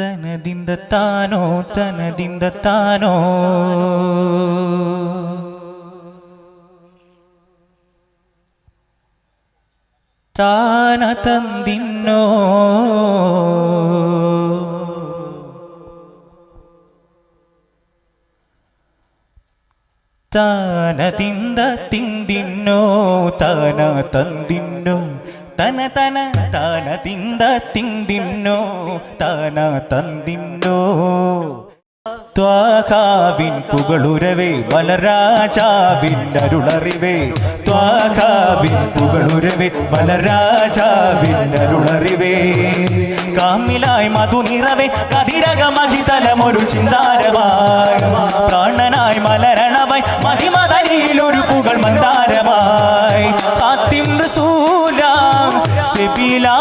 തനതിന്ത താനോ തനതിന്ത താനോ. താന തന്തിന്നോ. താന തിന്ത തിന്തിന്നോ താന തന്തിന്നോ. തന തന തന തിന്ത തിന്തിന്നോ തന തന്തിന്നോ. ത്വാകാവിൻ പുകളുരവേ മലരാജാവിൻ അരുളറിവേ. ത്വാകാവിൻ പുകളുരവേ മലരാജാവിൻ അരുളറിവേ. കാമിലായി മധു നിറവേ കതിരകമഹിതലമൊരു ചിന്താരമായി സെബിലായ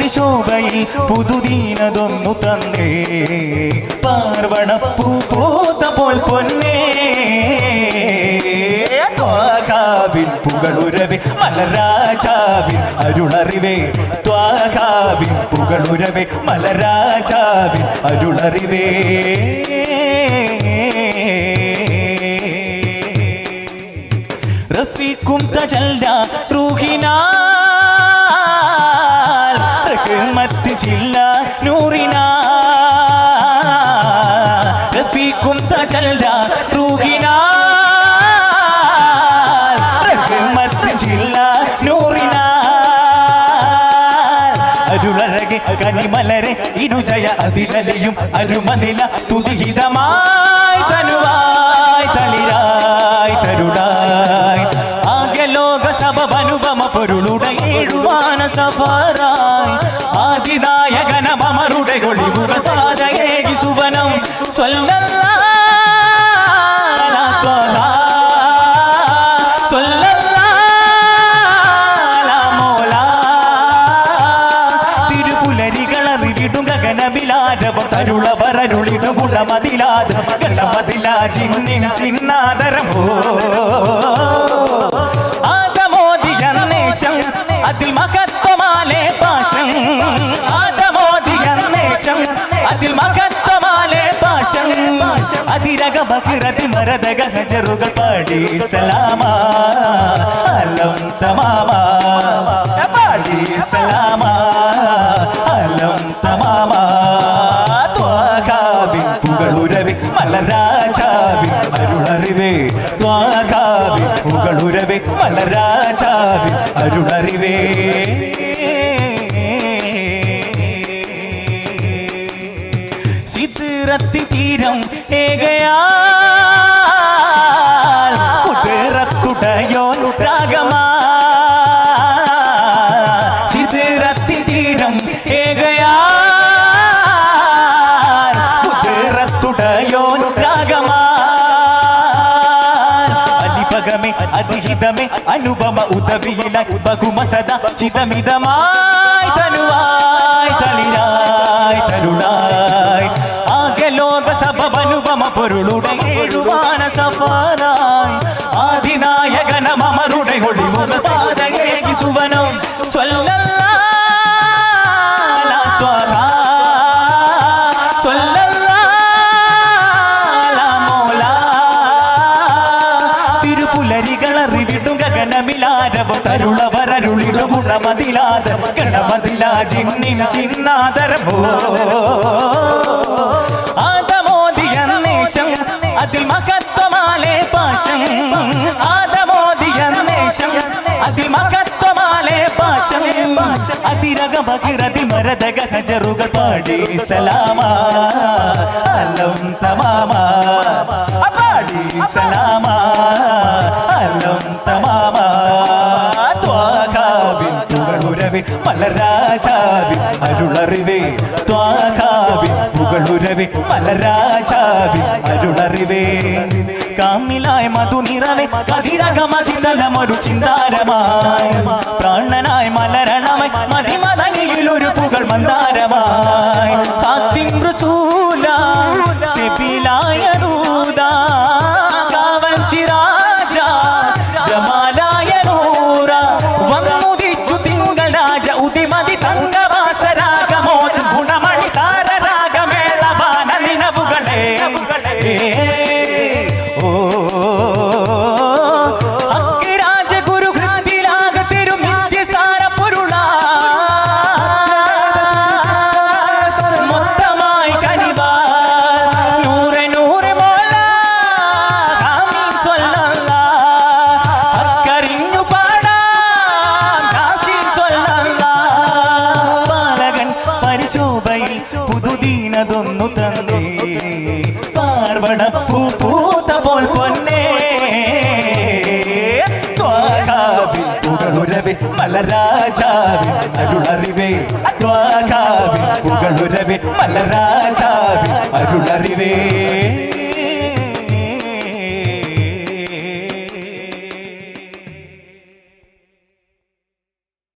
പരിശോഭയിൽ പുതുദീനതൊന്നു തന്നേ. പാർവണപ്പൂ പൂത്ത പോൽ പൊന്നേ. ത്വാകാവിൻ പുകളുരവേ മലരാജാവിൻ അരുളറിവേ. ത്വാകാവിൻ പുകളുരവേ മലരാജാവിൻ അരുളറിവേ. റഫീഖും തജല്ല റൂഹിനാൽ റഹ്മത്ത് ചില്ല റഫീഖും തജല്ല റൂഹിനാൽ റഹ്മത്ത് ജില്ല നൂറിനാൽ അരുളഴകെ കനിമലരെ ഇനുജയ അതിരലിയും അരുമനില തുതിഹിതമായി തനുവായി തളിരായി തരുടായി ആകെ ലോക സഭ അനുപമ പൊരുളുടെ ഏഴുവാന സഫാറായി. ആദിനായകനമരുടെ ഒളിവുറ താരയേകി സുവനം. സ്വല്ലല്ലാ ഗഗനമിലാരവം ഗുണമതിലാത ഗണമതിലാ ജിന്നിൻ സിന്നാദരമോ അതിരക ബഹിറതി മരതക ഹജറുകൾ പാടി. സലാമ അലം തമാമ പാടി. സലാമ അലം തമാമ. ത്വാകാവിൻ പുകളുരവി മലരാജാവിൻ അരുളറിവേ. ത്വാകാവിൻ പുകളുരവി മലരാജാവിൻ അരുളറിവേ. സിദ്റത്തിൻ തീരം ഏകയാൽ കുതിരത്തുടയോൻ രാഗമാ സിദ്റത്തിൻ തീരം ഏകയാൽ കുതിരത്തുടയോൻ രാഗമാ അലിപകമേ അതിഹിതമേ അനുപമ ഉദവിയില ബഹുമസദ ചിതമിതമായി തനുവായി തളിരായി അനുപമ പൊരുളുടെ ഏഴുവാന സഫാനായി. ആദിനായകനം അമരുടെ ഒളിമുറ പാതയേകി സുവനം. തിരുപുലരികളറിവിടും ഗഗനമിലാരവം. തരുളവരരുളിടും ജിന്നിൻ അതിൽ മഹത്വമാലേ പാശം. ആദമോദിയ നേശം അതിൽ മഹത്വമാലേ പാശം. അതിരക ബഹിരതി മരതക ഹജറുകൾ പാടി സലാമ. അലം തമാമ. പാടി സലാമ. അലം തമാമ. ത്വാകാവിൻ പുകഴുരവി മലരാജാവിൻ അരുളറിവേ. ത്വാക കാമിലായ മധു നിറവേ കതിരകമതിതലമൊരു ചിന്താരമായ. പ്രാണനായ മലരണമായി മതിമതനിയിൽ ഒരു പുകൾ മന്ദാരമായി. കാത്തിം റസൂല സിബിലായ തന്നു തന്നേ. പാർവണ പൂ പൂത്ത പോൽ പൊന്നേ. ത്വാകാവിൽ പുകളുരവേ മലരാജാവിൽ അരുളറിവേ. ത്വാകാവിൽ പുകളുരവേ മലരാജാവിൽ അരുളറിവേ.